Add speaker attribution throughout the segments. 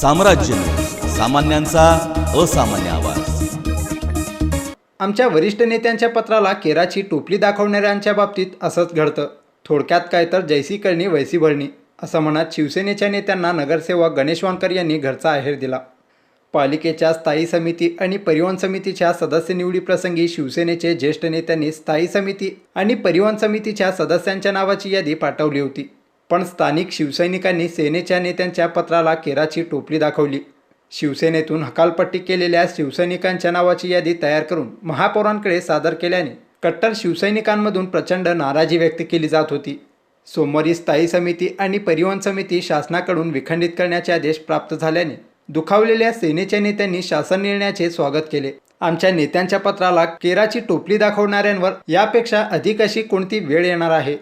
Speaker 1: साम्राज्य सामान्यांचा असामान्य आवाज.
Speaker 2: आमच्या वरिष्ठ नेत्यांच्या पत्राला केराची टोपली दाखवणाऱ्यांच्या बाबतीत असंच घडतं. थोडक्यात काय तर जैसी करणी वैसी भरणी असं म्हणत शिवसेनेच्या नेत्यांना नगरसेवक गणेश वानकर यांनी घरचा आहेर दिला. पालिकेच्या स्थायी समिती आणि परिवहन समितीच्या सदस्य निवडीप्रसंगी शिवसेनेचे ज्येष्ठ नेत्यांनी स्थायी समिती आणि परिवहन समितीच्या सदस्यांच्या नावाची यादी पाठवली होती. पण स्थानिक शिवसैनिकांनी सेनेच्या नेत्यांच्या पत्राला केराची टोपली दाखवली. शिवसेनेतून हकालपट्टी केलेल्या शिवसैनिकांच्या नावाची यादी तयार करून महापौरांकडे सादर केल्याने कट्टर शिवसैनिकांमधून प्रचंड नाराजी व्यक्त केली जात होती. सोमवारी स्थायी समिती आणि परिवहन समिती शासनाकडून विखंडित करण्याचे आदेश प्राप्त झाल्याने दुखावलेल्या सेनेच्या नेत्यांनी शासन निर्णयाचे स्वागत केले. आमच्या नेत्यांच्या पत्राला केराची टोपली दाखवणाऱ्यांवर यापेक्षा अधिक अशी कोणती वेळ येणार आहे?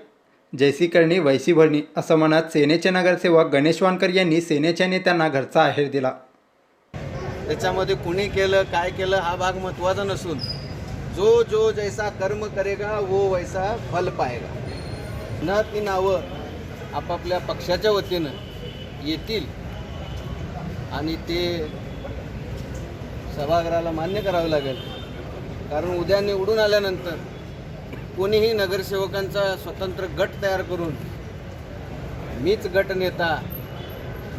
Speaker 2: जैसी करणी वैसी भरणी असं म्हणत सेनेचे नगरसेवक गणेश वानकर यांनी सेनेच्या नेत्यांना घरचा आहेर दिला.
Speaker 3: त्याच्यामध्ये कुणी केलं काय केलं हा भाग महत्त्वाचा नसून जो जो जैसा कर्म करेगा वो वैसा फल पाहेगा न ती नावं आपापल्या पक्षाच्या वतीनं येतील आणि ते सभागृहाला मान्य करावं लागेल. कारण उद्या निवडून आल्यानंतर कोणीही नगरसेवकांचा स्वतंत्र गट तयार करून मीच गट नेता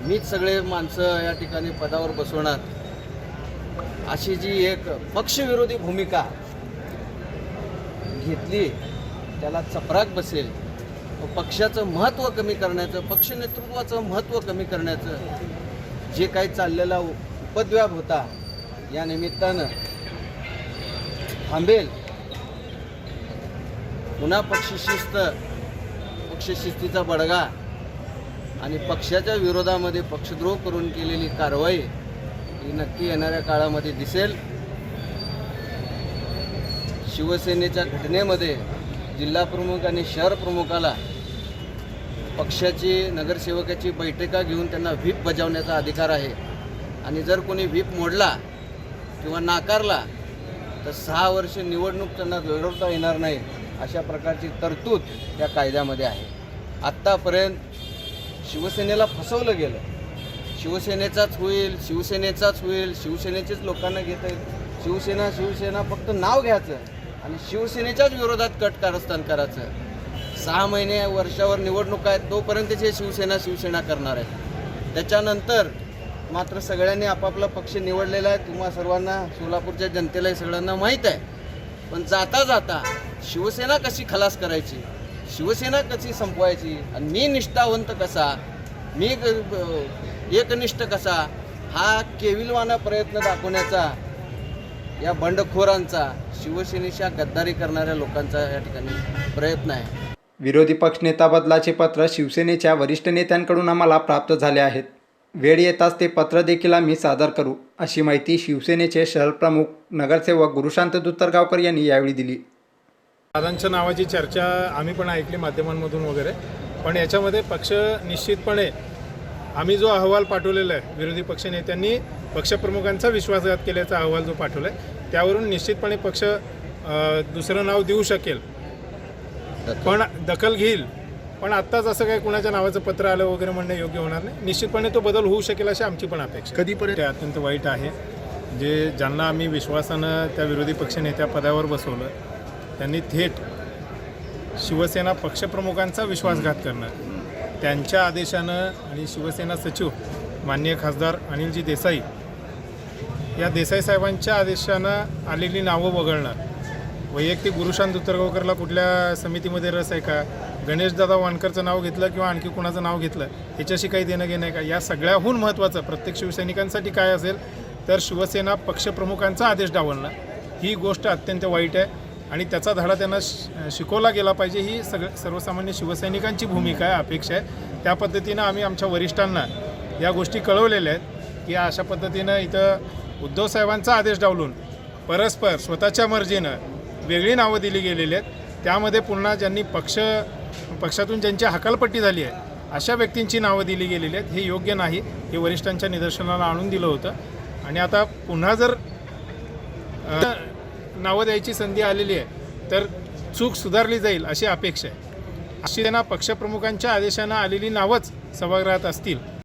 Speaker 3: मीच सगळे माणसं या ठिकाणी पदावर बसवणार अशी जी एक पक्षविरोधी भूमिका घेतली त्याला चपराक बसेल. व पक्षाचं महत्त्व कमी करण्याचं पक्ष नेतृत्वाचं महत्त्व कमी करण्याचं जे काही चाललेला उपद्व्याप होता या निमित्तानं थांबेल. पुन्हा पक्षशिस्त पक्षशिस्तीचा बडगा आणि पक्षाच्या विरोधामध्ये पक्षद्रोह करून केलेली कारवाई ही नक्की येणाऱ्या काळामध्ये दिसेल. शिवसेनेच्या घटनेमध्ये जिल्हा प्रमुख आणि शहर प्रमुखाला पक्षाची नगरसेवकाची बैठका घेऊन त्यांना व्हीप बजावण्याचा अधिकार आहे. आणि जर कोणी व्हीप मोडला किंवा नाकारला तर सहा वर्ष निवडणूक त्यांना लढवता येणार नाही. अशा प्रकारची तरतूद या कायद्यामध्ये आहे. आत्तापर्यंत शिवसेनेला फसवलं गेलं. शिवसेनेचाच होईल शिवसेनेचाच होईल शिवसेनेचेच लोकांना घेता येईल. शिवसेना शिवसेना फक्त नाव घ्यायचं आणि शिवसेनेच्याच विरोधात कट कारस्थान करायचं. सहा महिने वर्षावर निवडणूक आहेत तोपर्यंत हे शिवसेना शिवसेना करणार आहेत. त्याच्यानंतर मात्र सगळ्यांनी आपापला पक्ष निवडलेला आहे. तुम्हा सर्वांना सोलापूरच्या जनतेलाही सगळ्यांना माहीत आहे. पण जाता जाता शिवसेना कशी खलास करायची? शिवसेना कशी संपवायची? आणि मी निष्ठावंत कसा? मी एकनिष्ठ कसा? हा केविलवाना प्रयत्न दाखवण्याचा या बंडखोरांचा शिवसेनेच्या गद्दारी करणाऱ्या लोकांचा या ठिकाणी प्रयत्न आहे.
Speaker 2: विरोधी पक्षनेता बदलाचे पत्र शिवसेनेच्या वरिष्ठ नेत्यांकडून आम्हाला प्राप्त झाले आहेत. वेळ येताच ते पत्र देखील आम्ही सादर करू अशी माहिती शिवसेनेचे शहरप्रमुख नगरसेवक गुरुशांत दुत्तरगावकर यांनी यावेळी दिली.
Speaker 4: दादांच्या नावाची चर्चा आम्ही पण ऐकली माध्यमांमधून वगैरे पण याच्यामध्ये पक्ष निश्चितपणे आम्ही जो अहवाल पाठवलेला आहे विरोधी पक्षनेत्यांनी पक्षप्रमुखांचा विश्वासघात केल्याचा अहवाल जो पाठवला आहे त्यावरून निश्चितपणे पक्ष दुसरं नाव देऊ शकेल. पण दखल घेईल. पण आत्ताच असं काही कुणाच्या नावाचं पत्र आलं वगैरे म्हणणं योग्य होणार नाही. निश्चितपणे तो बदल होऊ शकेल अशी आमची पण अपेक्षा कधीपर्यंत? ते अत्यंत वाईट आहे. जे ज्यांना आम्ही विश्वासानं त्या विरोधी पक्षनेत्या पदावर बसवलं त्यांनी थेट शिवसेना पक्षप्रमुखांचा विश्वासघात करणं त्यांच्या आदेशानं आणि शिवसेना सचिव माननीय खासदार अनिलजी देसाई या देसाई साहेबांच्या आदेशानं आलेली नावं वगळणं वैयक्तिक गुरुशांत उतरगावकरला कुठल्या समितीमध्ये रस आहे का? गणेशदादा वानकरचं नाव घेतलं किंवा आणखी कुणाचं नाव घेतलं याच्याशी काही देणं घेणं आहे का? या सगळ्याहून महत्त्वाचं प्रत्येक शिवसैनिकांसाठी काय असेल तर शिवसेना पक्षप्रमुखांचा आदेश डावलणं ही गोष्ट अत्यंत वाईट आहे आणि त्याचा धडा त्यांना श- शिकवला गेला पाहिजे ही सगळं सर्वसामान्य शिवसैनिकांची भूमिका आहे अपेक्षा आहे. त्या पद्धतीनं आम्ही आमच्या वरिष्ठांना या गोष्टी कळवलेल्या आहेत की अशा पद्धतीनं इथं उद्धव साहेबांचा आदेश डावलून परस्पर स्वतःच्या मर्जीनं वेगळी नावं दिली गेलेली आहेत. त्यामध्ये पुन्हा ज्यांनी पक्ष पक्षातून ज्यांची हकालपट्टी झाली आहे अशा व्यक्तींची नावं दिली गेलेली आहेत. हे योग्य नाही. हे वरिष्ठांच्या निदर्शनाला आणून दिलं होतं. आणि आता पुन्हा जर नावं द्यायची संधी आलेली आहे तर चूक सुधारली जाईल अशी अपेक्षा आहे. अशी त्यांना पक्षप्रमुखांच्या आदेशानं आलेली नावंच सभागृहात असतील.